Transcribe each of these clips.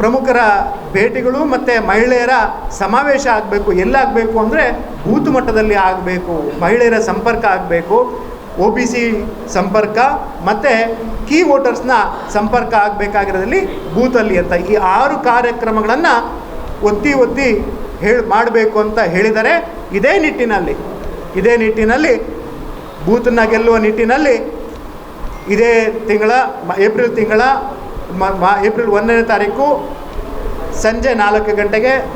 ಪ್ರಮುಖರ ಭೇಟಿಗಳು ಮತ್ತು ಮಹಿಳೆಯರ ಸಮಾವೇಶ ಆಗಬೇಕು, ಎಲ್ಲಾಗಬೇಕು ಅಂದರೆ ಬೂತ್ ಮಟ್ಟದಲ್ಲಿ ಆಗಬೇಕು, ಮಹಿಳೆಯರ ಸಂಪರ್ಕ ಆಗಬೇಕು ಒ ಬಿ ಸಿ ಸಂಪರ್ಕ ಮತ್ತು ಕೀ ವೋಟರ್ಸ್ನ ಸಂಪರ್ಕ ಆಗಬೇಕಾಗಿರೋದಲ್ಲಿ ಬೂತಲ್ಲಿ ಅಂತ ಈ ಆರು ಕಾರ್ಯಕ್ರಮಗಳನ್ನು ಒತ್ತಿ ಒತ್ತಿ ಹೇಳಿ ಮಾಡಬೇಕು ಅಂತ ಹೇಳಿದರೆ ಇದೇ ನಿಟ್ಟಿನಲ್ಲಿ ಇದೇ ನಿಟ್ಟಿನಲ್ಲಿ ಬೂತನ್ನ ಗೆಲ್ಲುವ ನಿಟ್ಟಿನಲ್ಲಿ ಇದೇ ತಿಂಗಳ, ಏಪ್ರಿಲ್ ತಿಂಗಳ ಮ- ಏಪ್ರಿಲ್ ಒಂದನೇ ತಾರೀಕು ಸಂಜೆ ನಾಲ್ಕು ಗಂಟೆಗೆ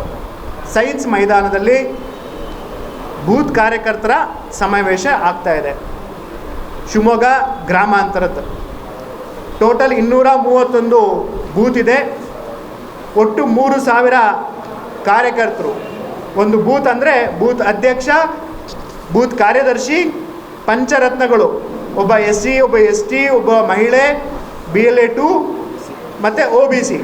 ಸೈನ್ಸ್ ಮೈದಾನದಲ್ಲಿ ಬೂತ್ ಕಾರ್ಯಕರ್ತರ ಸಮಾವೇಶ ಆಗ್ತಾ ಇದೆ. ಶಿವಮೊಗ್ಗ ಗ್ರಾಮಾಂತರದ್ದು. ಟೋಟಲ್ ಇನ್ನೂರ ಮೂವತ್ತೊಂದು ಬೂತ್ ಇದೆ. ಒಟ್ಟು ಮೂರು ಸಾವಿರ ಕಾರ್ಯಕರ್ತರು. ಒಂದು ಬೂತ್ ಅಂದರೆ ಬೂತ್ ಅಧ್ಯಕ್ಷ, ಬೂತ್ ಕಾರ್ಯದರ್ಶಿ, ಪಂಚರತ್ನಗಳು. ಒಬ್ಬ ಎಸ್ ಸಿ ಒಬ್ಬ ಎಸ್ ಟಿ ಒಬ್ಬ ಮಹಿಳೆ, ಬಿ ಎಲ್ ಎ ಟು ಮತ್ತು ಒ ಬಿ ಸಿ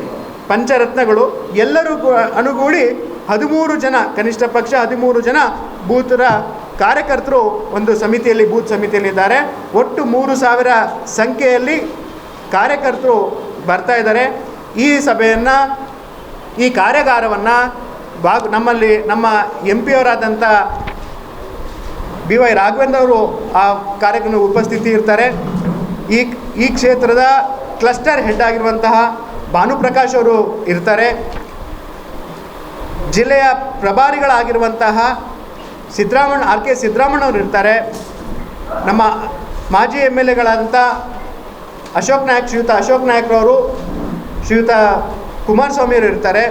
ಪಂಚರತ್ನಗಳು ಎಲ್ಲರೂ ಅನುಗೂಡಿ ಹದಿಮೂರು ಜನ ಕನಿಷ್ಠ ಪಕ್ಷ, ಹದಿಮೂರು ಜನ ಬೂತರ ಕಾರ್ಯಕರ್ತರು ಒಂದು ಸಮಿತಿಯಲ್ಲಿ, ಬೂತ್ ಸಮಿತಿಯಲ್ಲಿದ್ದಾರೆ ಒಟ್ಟು ಮೂರು ಸಾವಿರ ಸಂಖ್ಯೆಯಲ್ಲಿ ಕಾರ್ಯಕರ್ತರು ಬರ್ತಾ ಇದ್ದಾರೆ. ಈ ಸಭೆಯನ್ನು, ಈ ಕಾರ್ಯಾಗಾರವನ್ನು ಭಾಗ, ನಮ್ಮಲ್ಲಿ ನಮ್ಮ ಎಂ ಪಿ ಅವರಾದಂಥ ಬಿ ವೈ ರಾಘವೇಂದ್ರ ಅವರು ಆ ಕಾರ್ಯಕ್ರಮ ಉಪಸ್ಥಿತಿ ಇರ್ತಾರೆ. ಈ ಈ ಕ್ಷೇತ್ರದ ಕ್ಲಸ್ಟರ್ ಹೆಡ್ ಆಗಿರುವಂತಹ ಭಾನುಪ್ರಕಾಶ್ ಅವರು ಇರ್ತಾರೆ. ಜಿಲ್ಲೆಯ ಪ್ರಭಾರಿಗಳಾಗಿರುವಂತಹ ಸಿದ್ದರಾಮಣ್ಣ ಆರ್ ಕೆ ಸಿದ್ದರಾಮಣ್ಣ ಅವರು ಇರ್ತಾರೆ. ನಮ್ಮ ಮಾಜಿ ಎಂ ಎಲ್ ಎಗಳಾದಂಥ ಅಶೋಕ್ ನಾಯಕ್, ಶ್ರೀಯುತ ಅಶೋಕ್ ನಾಯಕ್ರವರು ಶ್ರೀಯುತ ಕುಮಾರಸ್ವಾಮಿಯವರು ಇರ್ತಾರೆ.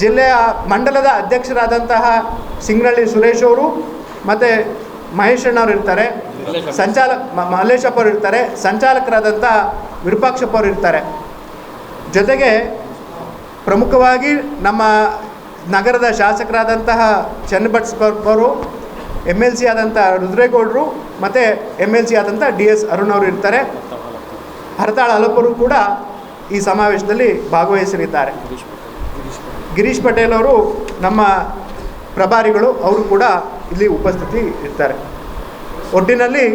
ಜಿಲ್ಲೆಯ ಮಂಡಲದ ಅಧ್ಯಕ್ಷರಾದಂತಹ ಸಿಂಗ್ರಳ್ಳಿ ಸುರೇಶ್ ಅವರು ಮತ್ತು ಮಹೇಶಣ್ಣವ್ರು ಇರ್ತಾರೆ. ಸಂಚಾಲಕ ಮಲ್ಲೇಶಪ್ಪ ಅವರು ಇರ್ತಾರೆ ಸಂಚಾಲಕರಾದಂಥ ವಿರೂಪಾಕ್ಷಪ್ಪ ಅವರು ಇರ್ತಾರೆ. ಜೊತೆಗೆ ಪ್ರಮುಖವಾಗಿ ನಮ್ಮ ನಗರದ ಶಾಸಕರಾದಂತಹ ಚನ್ನಭಟ್ ಅವರು ಎಂ ಎಲ್ ಸಿ ಆದಂಥ ರುದ್ರೇಗೌಡರು ಮತ್ತು ಎಂ ಎಲ್ ಸಿ ಆದಂಥ ಡಿ ಎಸ್ ಅರುಣ್ ಅವರು ಇರ್ತಾರೆ. ಹರತಾಳ ಹಲಪರು ಕೂಡ ಈ ಸಮಾವೇಶದಲ್ಲಿ ಭಾಗವಹಿಸಲಿದ್ದಾರೆ. ಗಿರೀಶ್ ಪಟೇಲ್ ಅವರು ನಮ್ಮ ಪ್ರಭಾರಿಗಳು, ಅವರು ಕೂಡ ಇಲ್ಲಿ ಉಪಸ್ಥಿತಿ ಇರ್ತಾರೆ. ಒಟ್ಟಿನಲ್ಲಿ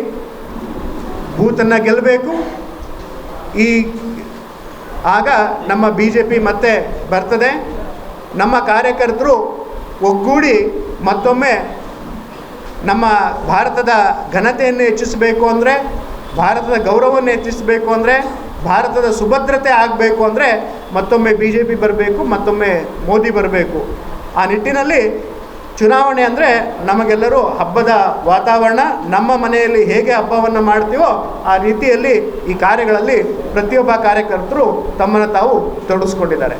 ಬೂತನ್ನು ಗೆಲ್ಲಬೇಕು. ಈ ಆಗ ನಮ್ಮ ಬಿ ಜೆ ಪಿ ಮತ್ತೆ ಬರ್ತದೆ. ನಮ್ಮ ಕಾರ್ಯಕರ್ತರು ಒಗ್ಗೂಡಿ ಮತ್ತೊಮ್ಮೆ ನಮ್ಮ ಭಾರತದ ಘನತೆಯನ್ನು ಹೆಚ್ಚಿಸಬೇಕು ಅಂದರೆ, ಭಾರತದ ಗೌರವವನ್ನು ಹೆಚ್ಚಿಸಬೇಕು ಅಂದರೆ, ಭಾರತದ ಸುಭದ್ರತೆ ಆಗಬೇಕು ಅಂದರೆ ಮತ್ತೊಮ್ಮೆ ಬಿ ಜೆ ಪಿ ಬರಬೇಕು, ಮತ್ತೊಮ್ಮೆ ಮೋದಿ ಬರಬೇಕು. ಆ ನಿಟ್ಟಿನಲ್ಲಿ ಚುನಾವಣೆ ಅಂದರೆ ನಮಗೆಲ್ಲರೂ ಹಬ್ಬದ ವಾತಾವರಣ, ನಮ್ಮ ಮನೆಯಲ್ಲಿ ಹೇಗೆ ಹಬ್ಬವನ್ನು ಮಾಡ್ತೀವೋ ಆ ರೀತಿಯಲ್ಲಿ ಈ ಕಾರ್ಯಗಳಲ್ಲಿ ಪ್ರತಿಯೊಬ್ಬ ಕಾರ್ಯಕರ್ತರು ತಮ್ಮನ್ನು ತಾವು ತೊಡಗಿಸ್ಕೊಂಡಿದ್ದಾರೆ.